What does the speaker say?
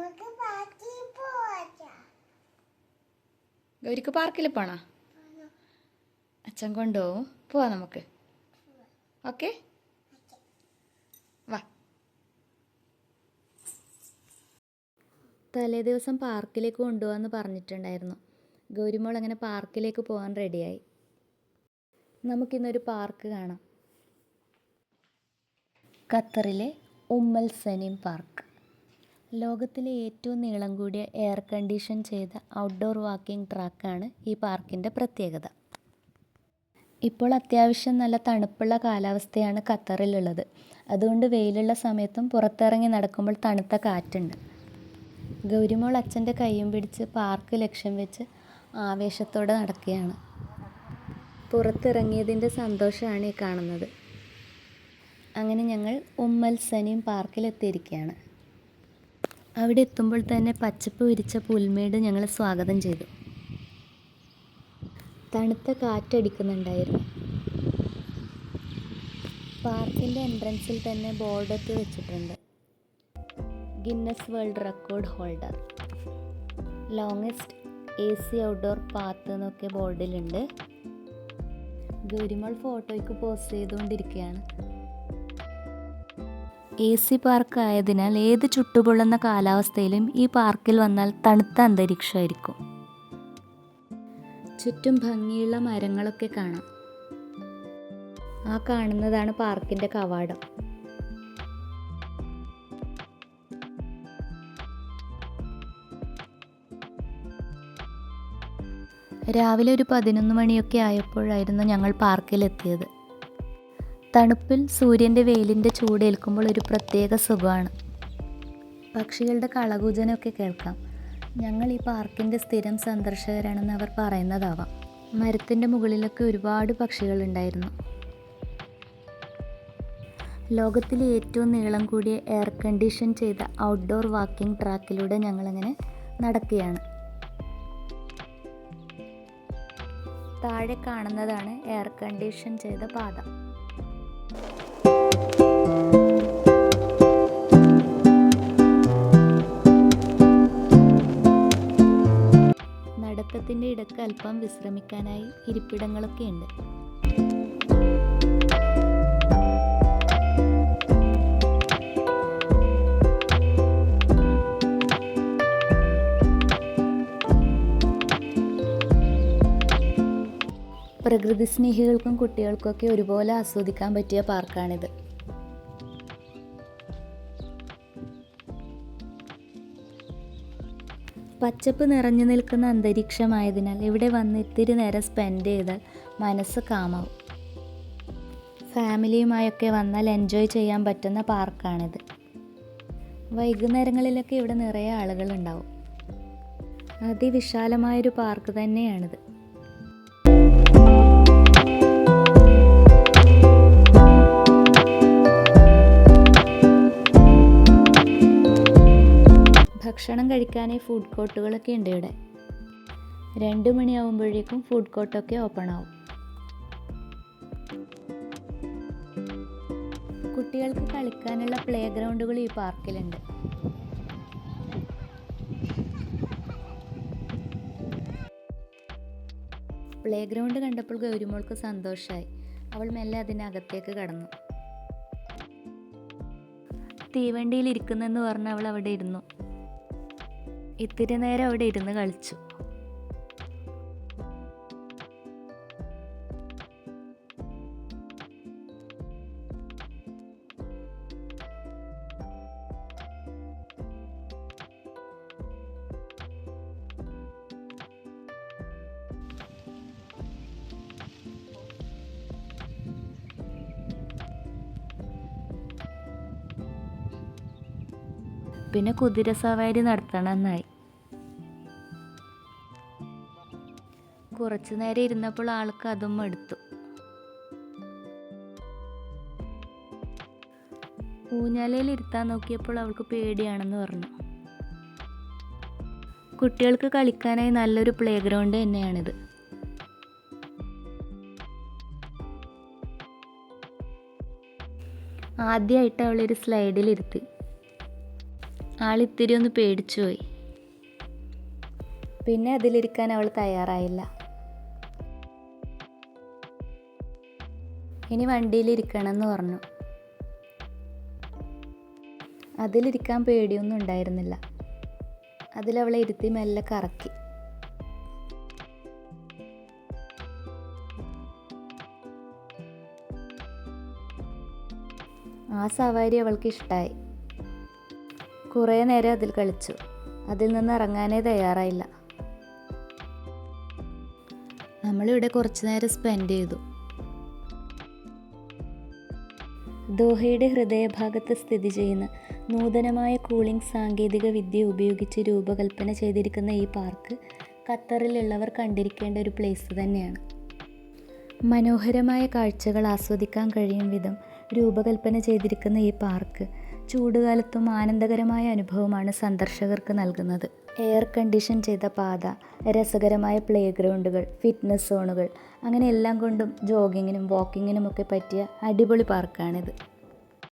നമുക്ക് പാർക്കിൽ പോവാ. ഗൗരിക്ക് പാർക്കിൽ പോണോ? അച്ഛൻ കൊണ്ടുപോകും. പോവാ നമുക്ക്. ഓക്കെ? വാ. തലേ ദിവസം പാർക്കിലേക്ക് കൊണ്ടുപോകാമെന്ന് പറഞ്ഞിട്ടുണ്ടായിരുന്നു. ഗൗരിമോൾ അങ്ങനെ പാർക്കിലേക്ക് പോകാൻ റെഡിയായി നമുക്കിന്നൊരു പാർക്ക് കാണാം. ഖത്തറിലെ ഉമ്മൽ സനീം പാർക്ക് ലോകത്തിലെ ഏറ്റവും നീളം കൂടിയ എയർ കണ്ടീഷൻ ചെയ്ത ഔട്ട്ഡോർ വാക്കിംഗ് ട്രാക്കാണ് ഈ പാർക്കിന്റെ പ്രത്യേകത. ഇപ്പോൾ അത്യാവശ്യം നല്ല തണുപ്പുള്ള കാലാവസ്ഥയാണ് ഖത്തറിലുള്ളത്. അതുകൊണ്ട് വെയിലുള്ള സമയത്തും പുറത്തിറങ്ങി നടക്കുമ്പോൾ തണുത്ത കാറ്റുണ്ട്. ഗൗരിമോൾ അച്ഛന്റെ കൈയും പിടിച്ച് പാർക്ക് ലക്ഷ്യം വെച്ച് ആവേശത്തോടെ നടക്കുകയാണ്. പുറത്തിറങ്ങിയതിന്റെ സന്തോഷമാണ് ഈ കാണുന്നത്. അങ്ങനെ ഞങ്ങൾ ഉമ്മൽ സനീം പാർക്കിലെത്തിയിരിക്കുകയാണ് അവിടെ എത്തുമ്പോൾ തന്നെ പച്ചപ്പ് വിരിച്ച പുൽമേട് ഞങ്ങളെ സ്വാഗതം ചെയ്തു. തണുത്ത കാറ്റടിക്കുന്നുണ്ടായിരുന്നു പാർക്കിന്റെ എൻട്രൻസിൽ തന്നെ ബോർഡൊക്കെ വെച്ചിട്ടുണ്ട്. Guinness world record holder. Longest A C outdoor path എന്നൊക്കെ ബോർഡിലുണ്ട്. ഗൗരിമോൾ ഫോട്ടോയ്ക്ക് പോസ്റ്റ് ചെയ്തുകൊണ്ടിരിക്കുകയാണ്. എ സി പാർക്ക് ആയതിനാൽ ഏത് ചുട്ടുപൊള്ളുന്ന കാലാവസ്ഥയിലും ഈ പാർക്കിൽ വന്നാൽ തണുത്ത അന്തരീക്ഷമായിരിക്കും. ചുറ്റും ഭംഗിയുള്ള മരങ്ങളൊക്കെ കാണാം. ആ കാണുന്നതാണ് പാർക്കിന്റെ കവാടം. രാവിലെ ഒരു പതിനൊന്ന് മണിയൊക്കെ ആയപ്പോഴായിരുന്നു ഞങ്ങൾ പാർക്കിലെത്തിയത്. തണുപ്പിൽ സൂര്യന്റെ വെയിലിന്റെ ചൂടേൽക്കുമ്പോൾ ഒരു പ്രത്യേക സുഖമാണ്. പക്ഷികളുടെ കളകൂജനൊക്കെ കേൾക്കാം. ഞങ്ങൾ ഈ പാർക്കിന്റെ സ്ഥിരം സന്ദർശകരാണെന്ന് അവർ പറയുന്നതാവാം. മരത്തിന്റെ മുകളിലൊക്കെ ഒരുപാട് പക്ഷികളുണ്ടായിരുന്നു ലോകത്തിലെ ഏറ്റവും നീളം കൂടിയ എയർ കണ്ടീഷൻ ചെയ്ത ഔട്ട്ഡോർ വാക്കിംഗ് ട്രാക്കിലൂടെ ഞങ്ങളങ്ങനെ നടക്കുകയാണ്. താഴെ കാണുന്നതാണ് എയർ കണ്ടീഷൻ ചെയ്ത പാത. നടത്തത്തിന്റെ ഇടയ്ക്ക് അല്പം വിശ്രമിക്കാനായി ഇരിപ്പിടങ്ങളൊക്കെ ഉണ്ട്. പ്രകൃതി സ്നേഹികൾക്കും കുട്ടികൾക്കൊക്കെ ഒരുപോലെ ആസ്വദിക്കാൻ പറ്റിയ പാർക്കാണിത്. പച്ചപ്പ് നിറഞ്ഞു നിൽക്കുന്ന അന്തരീക്ഷമായതിനാൽ ഇവിടെ വന്ന് ഇത്തിരി നേരം സ്പെൻഡ് ചെയ്താൽ മനസ്സ് കാമാവും ഫാമിലിയുമായൊക്കെ വന്നാൽ എൻജോയ് ചെയ്യാൻ പറ്റുന്ന പാർക്കാണിത് വൈകുന്നേരങ്ങളിലൊക്കെ ഇവിടെ നിറയെ ആളുകളുണ്ടാവും. അതിവിശാലമായൊരു പാർക്ക് തന്നെയാണിത്. ഭക്ഷണം കഴിക്കാനേ ഫുഡ് കോർട്ടുകളൊക്കെ ഉണ്ട് ഇവിടെ. രണ്ട് മണിയാവുമ്പോഴേക്കും ഫുഡ് കോർട്ടൊക്കെ ഓപ്പൺ ആവും. കുട്ടികൾക്ക് കളിക്കാനുള്ള പ്ലേ ഗ്രൗണ്ടുകൾ ഈ പാർക്കിലുണ്ട് പ്ലേ ഗ്രൗണ്ട് കണ്ടപ്പോൾ ഗൗരിമോൾക്ക് സന്തോഷമായി അവൾ മെല്ലെ അതിനകത്തേക്ക് കടന്നു. തീവണ്ടിയിൽ ഇരിക്കുന്നെന്ന് പറഞ്ഞ് അവൾ അവിടെ ഇരുന്നു. ഇത്തിരി നേരം അവിടെ ഇരുന്ന് കളിച്ചു. പിന്നെ കുതിര സവാരി നടത്തണമെന്നായി കുറച്ചു നേരം ഇരുന്നപ്പോൾ ആൾക്ക് അതും എടുത്തു. ഊഞ്ഞാലയിൽ ഇരുത്താൻ നോക്കിയപ്പോൾ അവൾക്ക് പേടിയാണെന്ന് പറഞ്ഞു. കുട്ടികൾക്ക് കളിക്കാനായി നല്ലൊരു പ്ലേ ഗ്രൗണ്ട് തന്നെയാണിത് ആദ്യമായിട്ട് അവളൊരു സ്ലൈഡിലിരുത്തി ആളിത്തിരി ഒന്ന് പേടിച്ചുപോയി പിന്നെ അതിലിരിക്കാൻ അവൾ തയ്യാറായില്ല. ഇനി വണ്ടിയിലിരിക്കണമെന്ന് പറഞ്ഞു. അതിലിരിക്കാൻ പേടിയൊന്നും ഉണ്ടായിരുന്നില്ല. അതിലവളെ ഇരുത്തി മെല്ലെ കറക്കി. ആ സവാരി അവൾക്ക് ഇഷ്ടമായി കുറേ നേരം അതിൽ കളിച്ചു. അതിൽ നിന്ന് ഇറങ്ങാനേ തയ്യാറായില്ല. നമ്മളിവിടെ കുറച്ചു നേരം സ്പെൻഡ് ചെയ്തു. ദോഹയുടെ ഹൃദയഭാഗത്ത് സ്ഥിതി ചെയ്യുന്ന നൂതനമായ കൂളിംഗ് സാങ്കേതിക വിദ്യ ഉപയോഗിച്ച് രൂപകൽപ്പന ചെയ്തിരിക്കുന്ന ഈ പാർക്ക് ഖത്തറിലുള്ളവർ കണ്ടിരിക്കേണ്ട ഒരു പ്ലേസ് തന്നെയാണ്. മനോഹരമായ കാഴ്ചകൾ ആസ്വദിക്കാൻ കഴിയും വിധം രൂപകൽപ്പന ചെയ്തിരിക്കുന്ന ഈ പാർക്ക് ചൂടുകാലത്തും ആനന്ദകരമായ അനുഭവമാണ് സന്ദർശകർക്ക് നൽകുന്നത്. എയർ കണ്ടീഷൻ ചെയ്ത പാത രസകരമായ പ്ലേ ഗ്രൗണ്ടുകൾ ഫിറ്റ്നസ് സോണുകൾ അങ്ങനെ എല്ലാം കൊണ്ടും ജോഗിങ്ങിനും വാക്കിങ്ങിനും ഒക്കെ പറ്റിയ അടിപൊളി പാർക്കാണിത്.